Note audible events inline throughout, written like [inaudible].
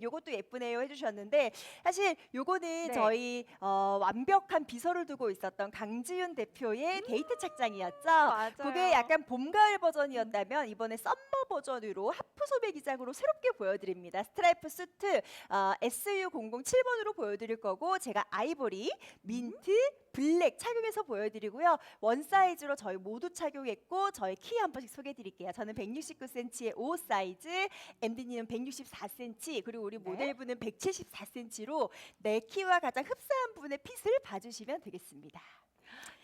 요것도 예쁘네요 해주셨는데 사실 요거는 네. 저희 어, 완벽한 비서를 두고 있었던 강지윤 대표의 데이트 착장이었죠. 맞아요. 그게 약간 봄 가을 버전이었다면 이번에 썸머 버전으로 하프 소매 기장으로 새롭게 보여드립니다. 스트라이프 수트 어, SU007번으로 보여드릴 거고 제가 아이보리, 민트, 블랙 착용해서 보여드리고요. 원 사이즈로 저희 모두 착용했고 저희 키 한 번씩 소개해드릴게요. 저는 169cm의 5 사이즈, MD님은 164cm 그리고 우리 네. 모델분은 174cm로 내 키와 가장 흡사한 분의 핏을 봐주시면 되겠습니다.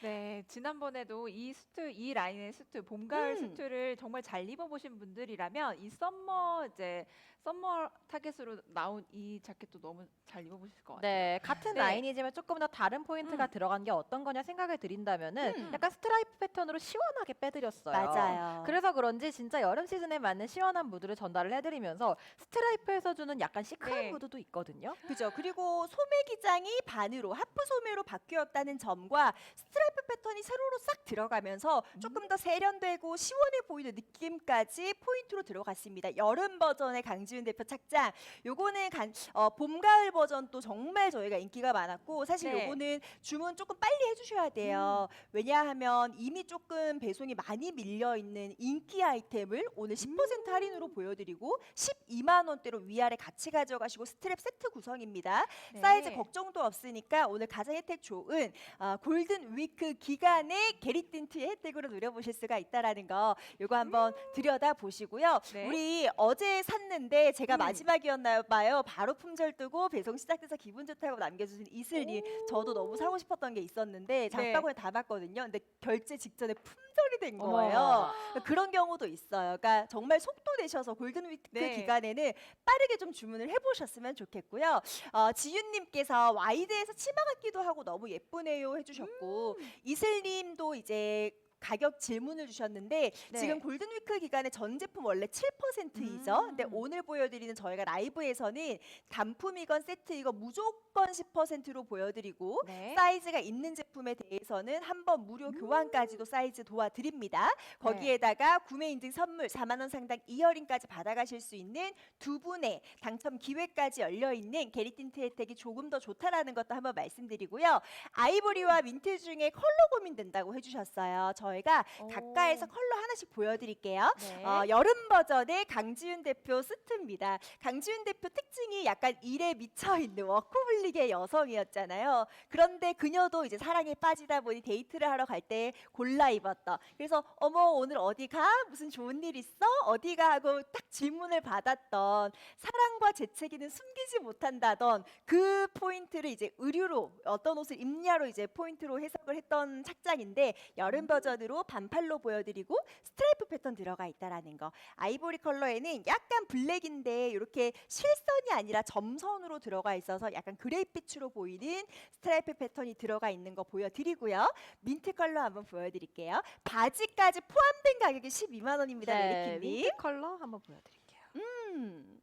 네, 지난번에도 이 수트, 이 라인의 수트, 봄 가을 음. 수트를 정말 잘 입어보신 분들이라면 이 썸머 이제 썸머 타겟으로 나온 이 자켓도 너무 잘 입어보실 것 같아요. 네, 같은 네. 라인이지만 조금 더 다른 포인트가 음. 들어간 게 어떤 거냐 생각을 드린다면은 음. 약간 스트라이프 패턴으로 시원하게 빼드렸어요. 맞아요. 그래서 그런지 진짜 여름 시즌에 맞는 시원한 무드를 전달을 해드리면서 스트라이프에서 주는 약간 시크한 네. 무드도 있거든요. 그죠. 그리고 소매 기장이 반으로 하프 소매로 바뀌었다는 점과 스트라이프 패턴이 세로로 싹 들어가면서 조금 더 세련되고 시원해 보이는 느낌까지 포인트로 들어갔습니다. 여름 버전의 강지윤 대표 착장. 요거는 간, 어, 봄 가을 버전도 정말 저희가 인기가 많았고 사실 네. 요거는 주문 조금 빨리 해주셔야 돼요. 왜냐하면 이미 조금 배송이 많이 밀려 있는 인기 아이템을 오늘 10% 할인으로 보여드리고 12만 원대로 위아래 같이 가져가시고 스트랩 세트 구성입니다. 네. 사이즈 걱정도 없으니까 오늘 가장 혜택 좋은 어, 골든 위크 기간의 게리 틴트의 혜택으로 누려보실 수가 있다라는 거 요거 한번 들여다 보시고요. 네. 우리 어제 샀는데 제가 음. 마지막이었나 봐요. 바로 품절 뜨고 배송 시작돼서 기분 좋다고 남겨주신 이슬님 저도 너무 사고 싶었던 게 있었는데 장바구니에 담았거든요. 근데 결제 직전에 품절 이된 어머. 거예요. 그런 경우도 있어요. 그러니까 정말 속도 내셔서 골든 위크 네. 기간에는 빠르게 좀 주문을 해보셨으면 좋겠고요. 어, 지윤님께서 와이드에서 치마 같기도 하고 너무 예쁘네요 해주셨고 음. 이슬님도 이제 가격 질문을 주셨는데 네. 지금 골든위크 기간에 전 제품 원래 7%이죠. 근데 음. 오늘 보여드리는 저희가 라이브에서는 단품이건 세트이건 무조건 10%로 보여드리고 네. 사이즈가 있는 제품에 대해서는 한 번 무료 교환까지도 사이즈 도와드립니다. 거기에다가 구매 인증 선물 4만 원 상당 이어링까지 받아가실 수 있는 두 분의 당첨 기회까지 열려 있는 게리틴트 혜택이 조금 더 좋다라는 것도 한번 말씀드리고요. 아이보리와 민트 중에 컬러 고민된다고 해주셨어요. 저 희가 오. 가까이서 컬러 하나씩 보여드릴게요. 네. 어, 여름 버전의 강지윤 대표 스트입니다. 강지윤 대표 특징이 약간 일에 미쳐 있는 워커홀릭의 여성이었잖아요. 그런데 그녀도 이제 사랑에 빠지다 보니 데이트를 하러 갈 때 골라 입었던. 그래서 어머 오늘 어디 가? 무슨 좋은 일 있어? 어디 가? 하고 딱 질문을 받았던 사랑과 재채기는 숨기지 못한다던 그 포인트를 이제 의류로 어떤 옷을 입냐로 이제 포인트로 해석을 했던 착장인데 여름 버전 으로 반팔로 보여드리고 스트라이프 패턴 들어가 있다라는 거. 아이보리 컬러에는 약간 블랙인데 이렇게 실선이 아니라 점선으로 들어가 있어서 약간 그레이빛으로 보이는 스트라이프 패턴이 들어가 있는 거 보여드리고요. 민트 컬러 한번 보여드릴게요. 바지까지 포함된 가격이 12만 원입니다. 네, 메리키님. 민트 컬러 한번 보여드릴게요. 음,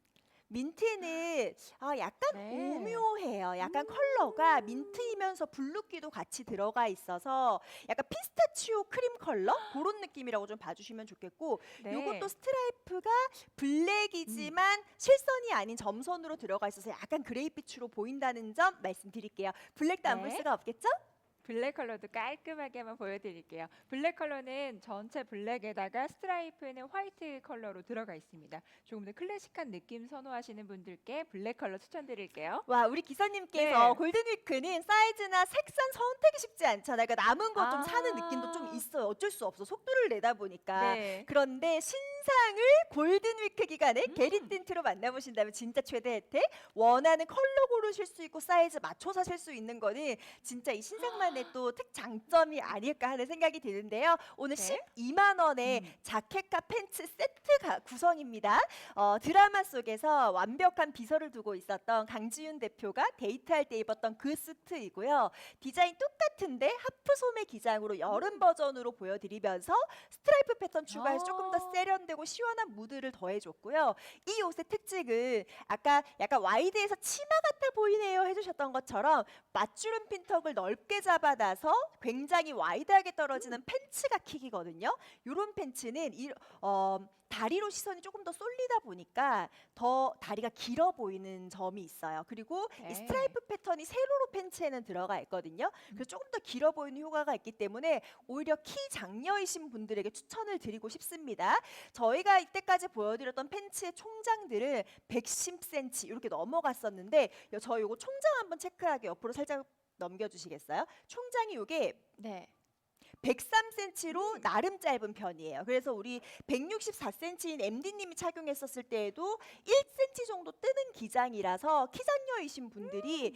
민트는 아, 약간 네. 오묘해요. 약간 컬러가 민트이면서 블루기도 같이 들어가 있어서 약간 피스타치오 크림 컬러 [gasps] 그런 느낌이라고 좀 봐주시면 좋겠고 네. 요것도 스트라이프가 블랙이지만 실선이 아닌 점선으로 들어가 있어서 약간 그레이빛으로 보인다는 점 말씀드릴게요. 블랙도 안볼 네. 수가 없겠죠? 블랙 컬러도 깔끔하게 한번 보여드릴게요. 블랙 컬러는 전체 블랙에다가 스트라이프는 화이트 컬러로 들어가 있습니다. 조금 더 클래식한 느낌 선호하시는 분들께 블랙 컬러 추천드릴게요. 와 우리 기사님께서 네. 골든위크는 사이즈나 색상 선택이 쉽지 않잖아요. 그러니까 남은 거 좀 아. 사는 느낌도 좀 있어요. 어쩔 수 없어. 속도를 내다 보니까. 네. 그런데 신 상을 골든위크 기간에 음. 게리 틴트로 만나보신다면 진짜 최대 혜택. 원하는 컬러 고르실 수 있고 사이즈 맞춰 사실 수 있는 거는 진짜 이 신상만의 또 특장점이 아닐까 하는 생각이 드는데요. 오늘 네. 12만 원에 음. 자켓과 팬츠 세트 가- 구성입니다. 어, 드라마 속에서 완벽한 비서를 두고 있었던 강지윤 대표가 데이트할 때 입었던 그 수트이고요. 디자인 똑같은데 하프 소매 기장으로 여름 버전으로 보여드리면서 스트라이프 패턴 추가해서 조금 더 아. 세련돼 세련되고 시원한 무드를 더해줬고요. 이 옷의 특징은 아까 약간 와이드에서 치마 같아 보이네요 해주셨던 것처럼 맞주름 핀턱을 넓게 잡아놔서 굉장히 와이드하게 떨어지는 팬츠가 킥이거든요. 이런 팬츠는 이, 어, 다리로 시선이 조금 더 쏠리다 보니까 더 다리가 길어 보이는 점이 있어요. 그리고 네. 이 스트라이프 패턴이 세로로 팬츠에는 들어가 있거든요. 그래서 조금 더 길어 보이는 효과가 있기 때문에 오히려 키 장녀이신 분들에게 추천을 드리고 싶습니다. 저희가 이때까지 보여드렸던 팬츠의 총장들은 110cm 이렇게 넘어갔었는데 여- 저 요거 총장 한번 체크하게 옆으로 살짝 넘겨주시겠어요? 총장이 요게 네. 103cm로 나름 짧은 편이에요. 그래서 우리 164cm인 MD님이 착용했었을 때에도 1cm 정도 뜨는 기장이라서 키장녀이신 분들이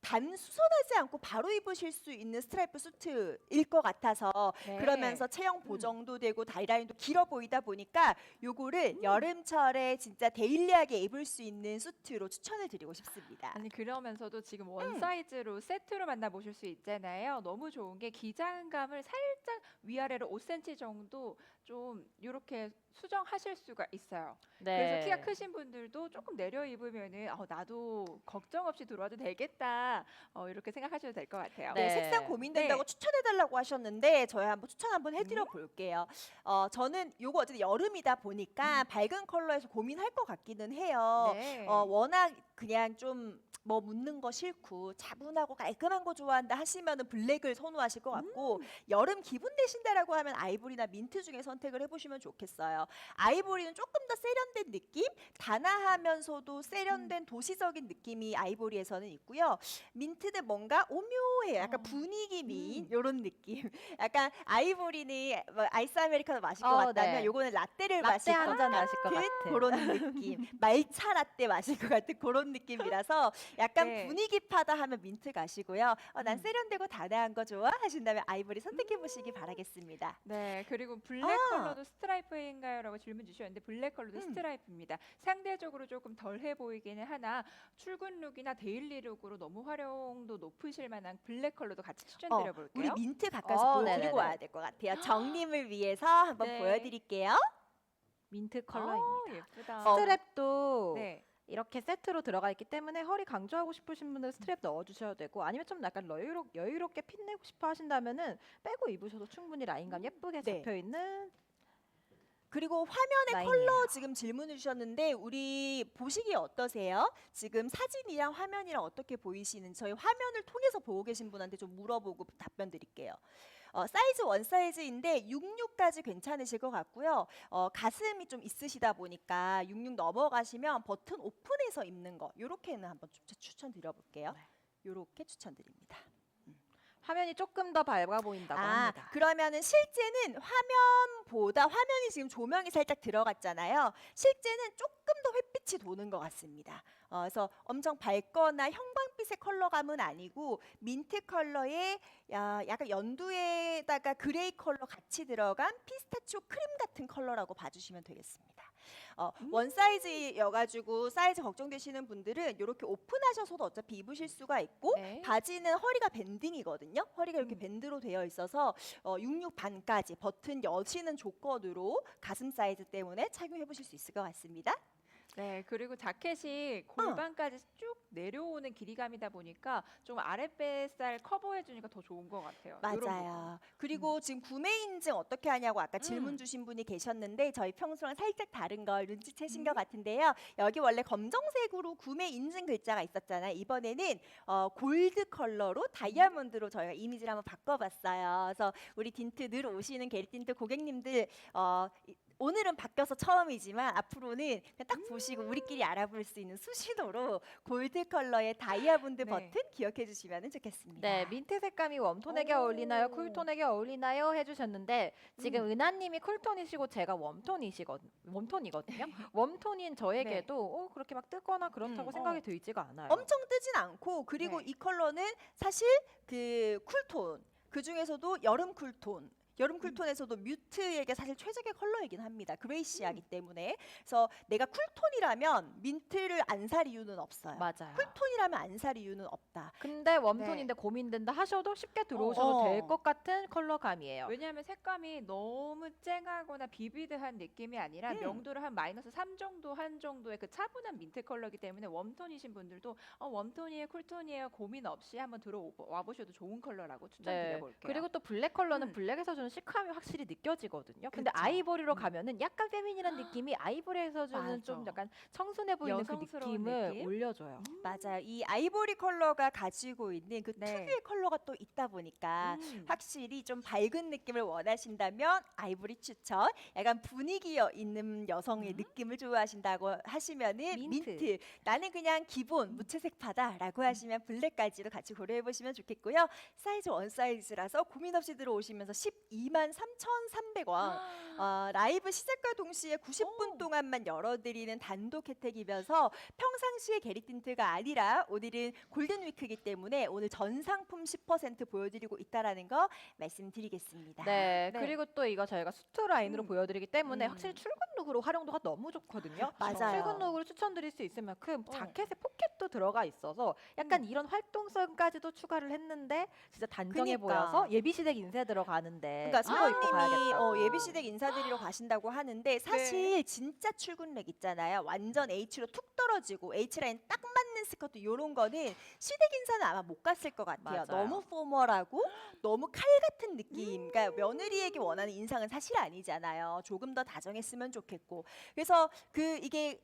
단수선하지 않고 바로 입으실 수 있는 스트라이프 수트일 것 같아서 네. 그러면서 체형 보정도 되고 다리라인도 길어 보이다 보니까 요거를 음. 여름철에 진짜 데일리하게 입을 수 있는 수트로 추천을 드리고 싶습니다. 아니 그러면서도 지금 원 음. 사이즈로 세트로 만나 보실 수 있잖아요. 너무 좋은 게 기장감을 살짝 위아래로 5cm 정도 좀 이렇게 수정하실 수가 있어요. 네. 그래서 키가 크신 분들도 조금 내려 입으면은 어, 나도 걱정 없이 들어와도 되겠다 어, 이렇게 생각하셔도 될 것 같아요. 네, 네. 색상 고민된다고 네. 추천해달라고 하셨는데 저희 한번 추천 한번 해드려 볼게요. 어, 저는 요거 어쨌든 여름이다 보니까 밝은 컬러에서 고민할 것 같기는 해요. 네. 어, 워낙 그냥 좀 뭐 묻는 거 싫고 차분하고 깔끔한 거 좋아한다 하시면은 블랙을 선호하실 것 같고 여름 기분 내신다라고 하면 아이보리나 민트 중에 선택을 해보시면 좋겠어요. 아이보리는 조금 더 세련된 느낌, 단아하면서도 세련된 도시적인 느낌이 아이보리에서는 있고요. 민트는 뭔가 오묘해 요. 약간 어. 분위기 미인 음. 이런 느낌. [laughs] 약간 아이보리는 뭐 아이스 아메리카노 마실 것 어, 같다면 네. 요거는 라떼를 라떼 마실 것 한잔 마실 것 같은 같은. 그런 느낌. [laughs] 말차 라떼 마실 것 같은 그런 느낌이라서 약간 네. 분위기파다 하면 민트 가시고요. 어, 난 음. 세련되고 단아한 거 좋아 하신다면 아이보리 선택해 보시기 바라겠습니다. 네, 그리고 블랙 아. 컬러도 스트라이프인가요?라고 질문 주셨는데 블랙 컬러도 음. 스트라이프입니다. 상대적으로 조금 덜해 보이기는 하나 출근 룩이나 데일리 룩으로 너무 활용도 높으실 만한 블랙 컬러도 같이 추천드려 어, 볼게요. 우리 민트 가까이서 어, 보여드리고 네네네. 와야 될 것 같아요. 정림을 위해서 한번 네. 보여드릴게요. 민트 어, 컬러입니다. 예쁘다. 어. 스트랩도 네. 이렇게 세트로 들어가 있기 때문에 허리 강조하고 싶으신 분들 스트랩 넣어주셔도 되고 아니면 좀 약간 여유롭, 여유롭게 핏내고 싶어 하신다면은 빼고 입으셔도 충분히 라인감 예쁘게 네. 잡혀 있는 그리고 화면에 라인이에요. 컬러 지금 질문을 주셨는데 우리 보시기 어떠세요? 지금 사진이랑 화면이랑 어떻게 보이시는지 저희 화면을 통해서 보고 계신 분한테 좀 물어보고 답변 드릴게요. 어, 사이즈 원 사이즈인데 66까지 괜찮으실 것 같고요. 어, 가슴이 좀 있으시다 보니까 66 넘어가시면 버튼 오픈해서 입는 거 요렇게는 한번 좀 추천 드려 볼게요. 네. 요렇게 추천드립니다. 화면이 조금 더 밝아 보인다고 아, 합니다. 그러면은 실제는 화면보다 화면이 지금 조명이 살짝 들어갔잖아요. 실제는 조금 더 햇빛이 도는 것 같습니다. 어, 그래서 엄청 밝거나 형광빛의 컬러감은 아니고 민트 컬러의 야, 약간 연두에다가 그레이 컬러 같이 들어간 피스타치오 크림 같은 컬러라고 봐주시면 되겠습니다. 어, 원 사이즈여가지고 사이즈 걱정되시는 분들은 이렇게 오픈하셔서도 어차피 입으실 수가 있고 네. 바지는 허리가 밴딩이거든요. 허리가 이렇게 음. 밴드로 되어 있어서 어, 66 반까지 버튼 여시는 조건으로 가슴 사이즈 때문에 착용해 보실 수 있을 것 같습니다. 네, 그리고 어. 자켓이 골반까지 쭉 내려오는 길이감이다 보니까 좀 아랫배살 커버해 주니까 더 좋은 것 같아요. 요런 부분. 맞아요. 그리고 지금 구매 인증 어떻게 하냐고 아까 질문 음. 주신 분이 계셨는데 저희 평소랑 살짝 다른 걸 눈치채신 음. 것 같은데요. 여기 원래 검정색으로 구매 인증 글자가 있었잖아요. 이번에는 어, 골드 컬러로 다이아몬드로 저희가 이미지를 한번 바꿔봤어요. 그래서 우리 딘트 늘 오시는 게리 딘트 고객님들 어, 이- 오늘은 바뀌어서 처음이지만 앞으로는 그냥 딱 보시고 우리끼리 알아볼 수 있는 수신호로 골드 컬러의 다이아몬드 네. 버튼 기억해 주시면 좋겠습니다. 네, 민트 색감이 웜톤에게 오. 어울리나요? 쿨톤에게 어울리나요? 해주셨는데 지금 음. 은하님이 쿨톤이시고 제가 웜톤이시거 웜톤이거든요. 웜톤인 저에게도 어, 그렇게 막 뜨거나 그렇다고 음. 생각이 어. 들지가 않아요. 엄청 뜨진 않고 그리고 네. 이 컬러는 사실 그 쿨톤 그 중에서도 여름 쿨톤 여름 쿨톤에서도 뮤트에게 사실 최적의 컬러이긴 합니다. 그레이시하기 때문에. 그래서 내가 쿨톤이라면 민트를 안 살 이유는 없어요. 맞아요. 쿨톤이라면 안 살 이유는 없다. 근데 웜톤인데 고민된다 하셔도 쉽게 들어오셔도 어. 될 것 같은 컬러감이에요. 왜냐하면 색감이 너무 쨍하거나 비비드한 느낌이 아니라 음. 명도를 한 마이너스 3 정도 한 정도의 그 차분한 민트 컬러이기 때문에 웜톤이신 분들도 어, 웜톤이에요, 쿨톤이에요 고민 없이 한번 들어와 보셔도 좋은 컬러라고 네. 추천드려볼게요. 그리고 또 블랙 컬러는 음. 블랙에서 주는 시크함이 확실히 느껴지거든요. 근데 그쵸. 아이보리로 음. 가면은 약간 페미닌한 느낌이 아이보리에서 주는 좀 맞아. 약간 청순해 보이는 그 여성스러운 느낌을 느낌? 올려줘요. 맞아요. 이 아이보리 컬러가 가지고 있는 그 네. 특유의 컬러가 또 있다 보니까 음. 확실히 좀 밝은 느낌을 원하신다면 아이보리 추천. 약간 분위기 있는 여성의 음. 느낌을 좋아하신다고 하시면은 민트. 민트. 나는 그냥 기본 무채색파다라고 하시면 블랙까지도 같이 고려해 보시면 좋겠고요. 사이즈 원 사이즈라서 고민 없이 들어오시면서 12만 3,300원. 어, 라이브 시작과 동시에 90분 오. 동안만 열어드리는 단독 혜택이면서 평상시의 게리 틴트가 아니라 오늘은 골든 위크이기 때문에 오늘 전 상품 10% 보여드리고 있다라는 거 말씀드리겠습니다. 네, 네. 그리고 또 이거 저희가 수트 라인으로 음. 보여드리기 때문에 음. 확실히 출근 룩으로 활용도가 너무 좋거든요. 맞아요. 출근 룩으로 추천드릴 수 있을 만큼 어. 자켓에 포켓 도 들어가 있어서 약간 이런 활동성까지도 추가를 했는데 진짜 단정해 그니까. 보여서 예비 시댁 인쇄 들어가는데 그러니까 이거 입고 사모님이. 어, 예비 시댁 인사드리러 가신다고 하는데 사실 진짜 출근렉 있잖아요. 완전 H로 툭 떨어지고 H 라인 딱 맞는 스커트 요런 거는 시댁 인사는 아마 못 갔을 것 같아요. 맞아요. 너무 포멀하고 너무 칼 같은 느낌. 그러니까 며느리에게 원하는 인상은 사실 아니잖아요. 조금 더 다정했으면 좋겠고. 그래서 그 이게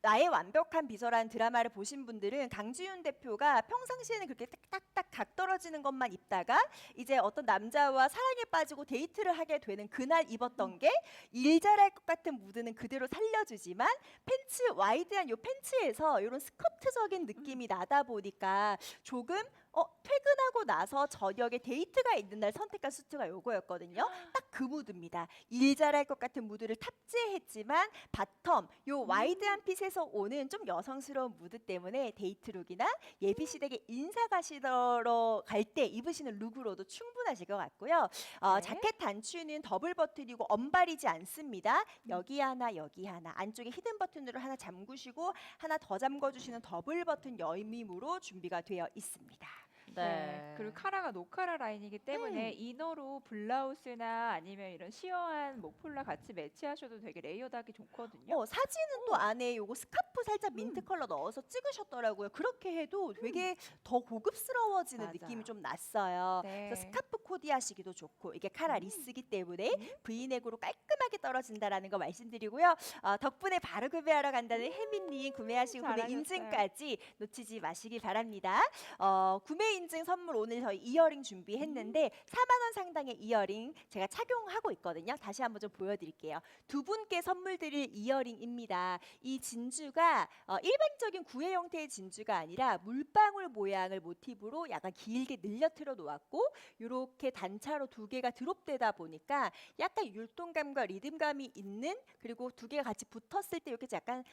나의 완벽한 비서라는 드라마를 보신 분들은 강지윤 대표가 평상시에는 그렇게 딱딱딱 각 떨어지는 것만 입다가 이제 어떤 남자와 사랑에 빠지고 데이트를 하게 되는 그날 입었던 게 일 잘할 것 같은 무드는 그대로 살려주지만 팬츠 와이드한 요 팬츠에서 이런 스커트적인 느낌이 나다 보니까 조금 어 퇴근하고 나서 저녁에 데이트가 있는 날 선택한 수트가 요거였거든요. 딱 그 무드입니다. 일 잘할 것 같은 무드를 탑재했지만 바텀 요 와이드한 핏에서 오는 좀 여성스러운 무드 때문에 데이트룩이나 예비 시댁에 인사 가시러 갈 때 입으시는 룩으로도 충분하실 것 같고요. 어, 네. 자켓 단추는 더블 버튼이고 언발이지 않습니다. 여기 하나 여기 하나 안쪽에 히든 버튼으로 하나 잠그시고 하나 더 잠궈 주시는 더블 버튼 여임으로 준비가 되어 있습니다. 네. 그리고 카라가 노카라 라인이기 때문에 음. 이너로 블라우스나 아니면 이런 시어한 목폴라 같이 매치하셔도 되게 레이어드하기 좋거든요. 어, 사진은 또 안에 요거 스카프 살짝 민트 컬러 넣어서 찍으셨더라고요. 그렇게 해도 되게 더 고급스러워지는 맞아요. 느낌이 좀 났어요. 네. 그래서 스카프 코디 하시기도 좋고 이게 카라 리스기 때문에 V넥으로 깔끔하게 떨어진다라는 거 말씀드리고요. 어, 덕분에 바로 구매하러 간다는 혜민님 구매하시고 구매 잘하셨어요. 인증까지 놓치지 마시기 바랍니다. 어, 구매 인증 선물 오늘 저희 이어링 준비했는데 4만 원 상당의 이어링 제가 착용하고 있거든요. 다시 한번 좀 보여드릴게요. 두 분께 선물 드릴 이어링입니다. 이 진주가 어, 일반적인 구의 형태의 진주가 아니라 물방울 모양을 모티브로 약간 길게 늘려트려 놓았고 이렇게 단차로 두 개가 드롭되다 보니까 약간 율동감과 리듬감이 있는 그리고 두 개가 같이 붙었을 때 이렇게 약간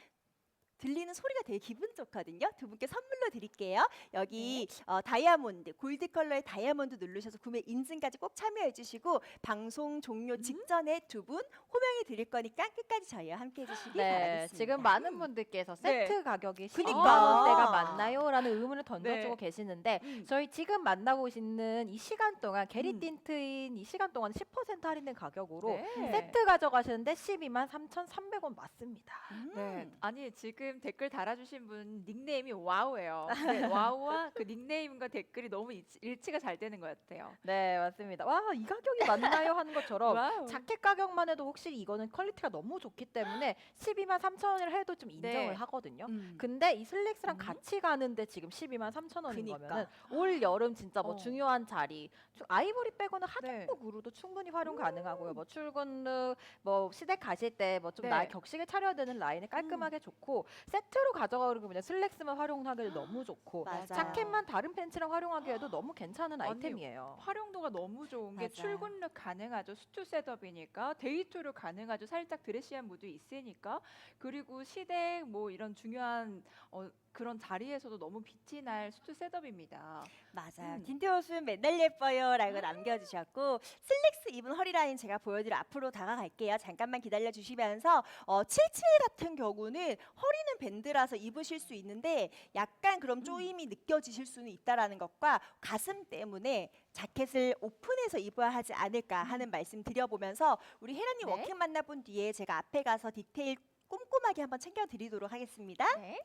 들리는 소리가 되게 기분 좋거든요. 두 분께 선물로 드릴게요. 여기 어, 다이아몬드, 골드 컬러의 다이아몬드 누르셔서 구매 인증까지 꼭 참여해 주시고 방송 종료 직전에 두 분 호명해 드릴 거니까 끝까지 저희와 함께 해 주시기 네, 바라겠습니다. 지금 많은 분들께서 네. 세트 가격이 12만 그니까. 원대가 맞나요?라는 의문을 던져주고 네. 계시는데 음. 저희 지금 만나고 있는 이 시간 동안 게리 음. 틴트인 이 시간 동안 10% 할인된 가격으로 네. 세트 가져가시는데 12만 3,300원 맞습니다. 음. 네, 아니 지금 댓글 달아주신 분 닉네임이 와우예요. 근데 [laughs] 와우와 그 닉네임과 댓글이 너무 일치, 일치가 잘 되는 것 같아요. 네, 맞습니다. 와, 이 가격이 맞나요? 하는 것처럼 와우. 자켓 가격만 해도 확실히 이거는 퀄리티가 너무 좋기 때문에 12만 3천 원을 해도 좀 인정을 네. 하거든요. 음. 근데 이 슬랙스랑 음. 같이 가는데 지금 12만 3천 원인 그니까. 거면은 올 여름 진짜 뭐 어. 중요한 자리 주- 아이보리 빼고는 네. 하객룩으로도 충분히 활용 가능하고요. 뭐 출근룩 뭐 시댁 가실 때 뭐좀 네. 나 격식을 차려야 되는 라인을 깔끔하게 좋고 세트로 가져가고 그냥 슬랙스만 활용하기도 [gasps] 너무 좋고 맞아요. 자켓만 다른 팬츠랑 활용하기에도 너무 괜찮은 아이템이에요. 활용도가 너무 좋은 게 맞아요. 출근룩 가능하죠. 수트 셋업이니까 데이트로 가능하죠. 살짝 드레시한 무드 있으니까 그리고 시댁 뭐 이런 중요한 어, 그런 자리에서도 너무 빛이 날 수트 셋업입니다. 맞아요. 음. 딘테 옷은 맨날 예뻐요라고 남겨주셨고 슬랙스 입은 허리 라인 제가 보여드려 앞으로 다가갈게요. 잠깐만 기다려 주시면서 어, 77 같은 경우는 허리 는 밴드라서 입으실 수 있는데 약간 그럼 쪼임이 느껴지실 수는 있다라는 것과 가슴 때문에 자켓을 오픈해서 입어야 하지 않을까 하는 말씀 드려보면서 우리 혜란님 네. 워킹 만나본 뒤에 제가 앞에 가서 디테일 꼼꼼하게 한번 챙겨드리도록 하겠습니다. 네.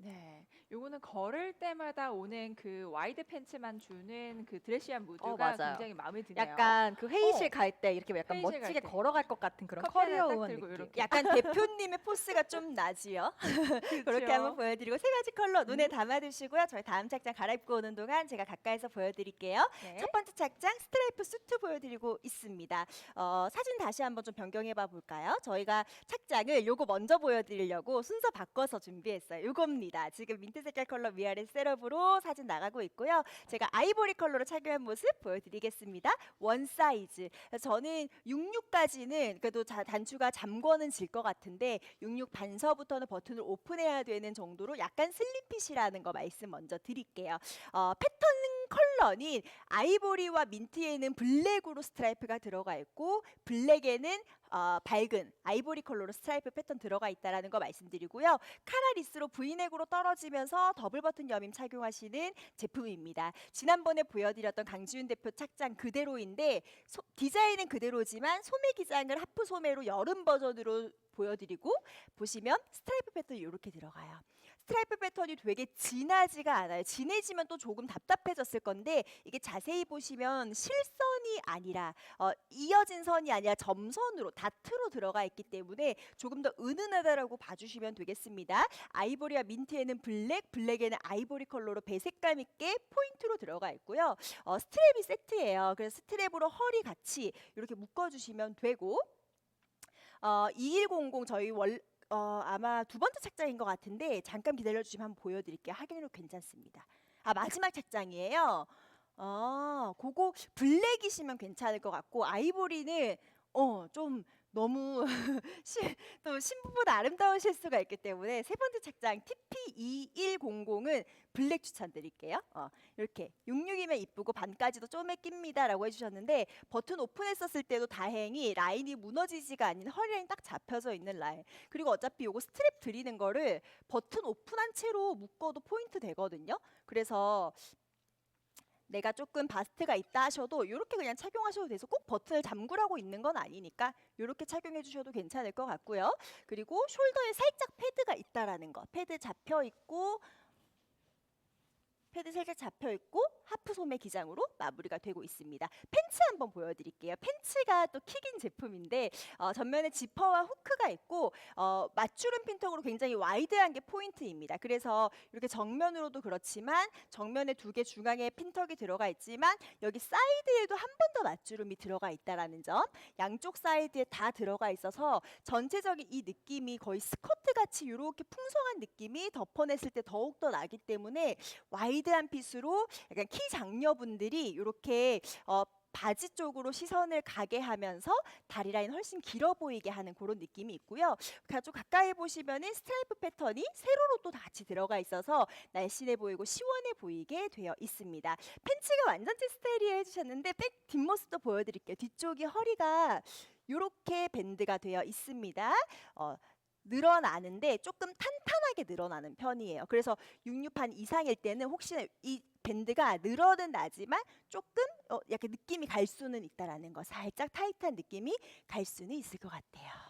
네, 요거는 걸을 때마다 오는 그 와이드 팬츠만 주는 그 드레시한 무드가 어, 맞아요. 굉장히 마음에 드네요. 약간 그 회의실 어. 갈 때 이렇게 약간 회의실 갈 멋지게 때. 걸어갈 것 같은 그런 커피 하나 커리어 딱 우먼 들고 느낌. 이렇게. 약간 [laughs] 대표님의 포스가 좀 나지요. [laughs] 그렇게. 한번 보여드리고 세 가지 컬러 눈에 담아두시고요. 저희 다음 착장 갈아입고 오는 동안 제가 가까이서 보여드릴게요. 네. 첫 번째 착장 스트라이프 수트 보여드리고 있습니다. 어, 사진 다시 한번 좀 변경해봐 볼까요? 저희가 착장을 요거 먼저 보여드리려고 순서 바꿔서 준비했어요. 요겁니다. 지금 민트 색깔 컬러 위아래 셋업으로 사진 나가고 있고요. 제가 아이보리 컬러로 착용한 모습 보여드리겠습니다. 원 사이즈. 저는 66까지는 그래도 자- 단추가 잠궈는 질 것 같은데 66 반서부터는 버튼을 오픈해야 되는 정도로 약간 슬림핏이라는 거 말씀 먼저 드릴게요. 어, 패턴 컬러는 아이보리와 민트에는 블랙으로 스트라이프가 들어가 있고 블랙에는 어, 밝은 아이보리 컬러로 스트라이프 패턴 들어가 있다라는 거 말씀드리고요. 카라리스로 브이넥으로 떨어지면서 더블 버튼 여밈 착용하시는 제품입니다. 지난번에 보여드렸던 강지윤 대표 착장 그대로인데 소- 디자인은 그대로지만 소매 기장을 하프 소매로 여름 버전으로 보여드리고 보시면 스트라이프 패턴이 이렇게 들어가요. 스트라이프 패턴이 되게 진하지가 않아요. 진해지면 또 조금 답답해졌을 건데 이게 자세히 보시면 실선이 아니라 어, 이어진 선이 아니라 점선으로 다트로 들어가 있기 때문에 조금 더 은은하다라고 봐주시면 되겠습니다. 아이보리와 민트에는 블랙, 블랙에는 아이보리 컬러로 배색감 있게 포인트로 들어가 있고요. 어, 스트랩이 세트예요. 그래서 스트랩으로 허리 같이 이렇게 묶어주시면 되고 어, 2100 저희 월 어, 아마 두 번째 착장인 것 같은데 잠깐 기다려 주시면 한번 보여드릴게요. 확인해도 괜찮습니다. 아 마지막 착장이에요. 아, 그거 블랙이시면 괜찮을 것 같고 아이보리는 어 좀 너무 [laughs] 시, 또 신부보다 아름다우실 수가 있기 때문에 세 번째 착장 TP2100은 블랙 추천드릴게요. 어, 이렇게 66이면 이쁘고 반까지도 쪼매 낍니다라고 해주셨는데 버튼 오픈했었을 때도 다행히 라인이 무너지지가 않는 허리 라인 딱 잡혀져 있는 라인. 그리고 어차피 요거 스트랩 드리는 거를 버튼 오픈한 채로 묶어도 포인트 되거든요. 그래서 내가 조금 바스트가 있다 하셔도 이렇게 그냥 착용하셔도 돼서 꼭 버튼을 잠그라고 있는 건 아니니까 이렇게 착용해 주셔도 괜찮을 것 같고요. 그리고 숄더에 살짝 패드가 있다라는 거. 패드 잡혀 있고 패드 살짝 잡혀 있고 하프 소매 기장으로 마무리가 되고 있습니다. 팬츠 한번 보여드릴게요. 팬츠가 또 킥인 제품인데 어, 전면에 지퍼와 후크가 있고 어, 맞추름 핀턱으로 굉장히 와이드한 게 포인트입니다. 그래서 이렇게 정면으로도 그렇지만 정면에 두 개 중앙에 핀턱이 들어가 있지만 여기 사이드에도 한 번 더 맞주름이 들어가 있다라는 점. 양쪽 사이드에 다 들어가 있어서 전체적인 이 느낌이 거의 스커트 같이 이렇게 풍성한 느낌이 덮어냈을 때 더욱 더 나기 때문에 와이 드한 핏으로 약간 키 장녀분들이 이렇게 어, 바지 쪽으로 시선을 가게 하면서 다리 라인 훨씬 길어 보이게 하는 그런 느낌이 있고요. 아주 가까이 보시면은 스트라이프 패턴이 세로로 또 같이 들어가 있어서 날씬해 보이고 시원해 보이게 되어 있습니다. 팬츠가 완전체 스타일이에요 해주셨는데 백 뒷모습도 보여드릴게요. 뒤쪽이 허리가 이렇게 밴드가 되어 있습니다. 어, 늘어나는데 조금 탄탄하게 늘어나는 편이에요. 그래서 66판 이상일 때는 혹시나 이 밴드가 늘어는 나지만 조금 어, 약간 느낌이 갈 수는 있다라는 거 살짝 타이트한 느낌이 갈 수는 있을 것 같아요.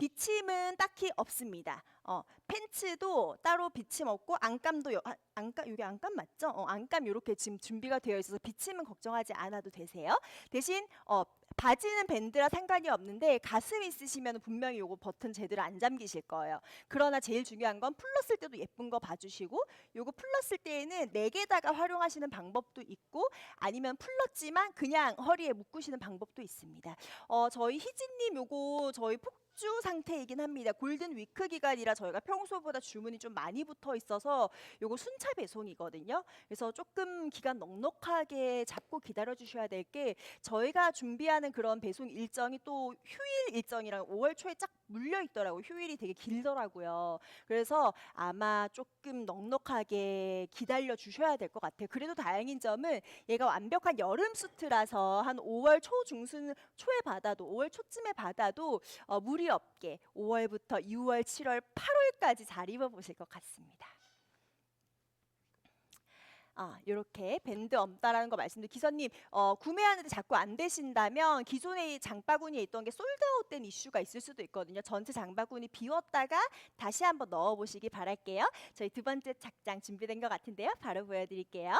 비침은 딱히 없습니다. 어, 팬츠도 따로 비침 없고 안감도 여, 아, 안감 이게 안감 맞죠? 어, 안감 이렇게 지금 준비가 되어 있어서 비침은 걱정하지 않아도 되세요. 대신 어, 바지는 밴드라 상관이 없는데 가슴 있으시면 분명히 요거 버튼 제대로 안 잠기실 거예요. 그러나 제일 중요한 건 풀렀을 때도 예쁜 거 봐주시고 요거 풀렀을 때에는 네 개다가 활용하시는 방법도 있고 아니면 풀렀지만 그냥 허리에 묶으시는 방법도 있습니다. 어, 저희 희진님 요거 저희 폭 주 상태이긴 합니다. 골든 위크 기간이라 저희가 평소보다 주문이 좀 많이 붙어 있어서 요거 순차 배송이거든요. 그래서 조금 기간 넉넉하게 잡고 기다려 주셔야 될 게 저희가 준비하는 그런 배송 일정이 또 휴일 일정이랑 5월 초에 쫙 물려 있더라고요. 휴일이 되게 길더라고요. 그래서 아마 조금 넉넉하게 기다려 주셔야 될 것 같아요. 그래도 다행인 점은 얘가 완벽한 여름 수트라서 한 5월 초 중순 초에 받아도 5월 초쯤에 받아도 어, 무리 없게 5월부터 6월, 7월, 8월까지 잘 입어 보실 것 같습니다. 아, 이렇게 밴드 없다라는 거 말씀드린 기사님 어, 구매하는데 자꾸 안 되신다면 기존에 장바구니에 있던 게 솔드아웃된 이슈가 있을 수도 있거든요. 전체 장바구니 비웠다가 다시 한번 넣어보시기 바랄게요. 저희 두 번째 착장 준비된 것 같은데요. 바로 보여드릴게요.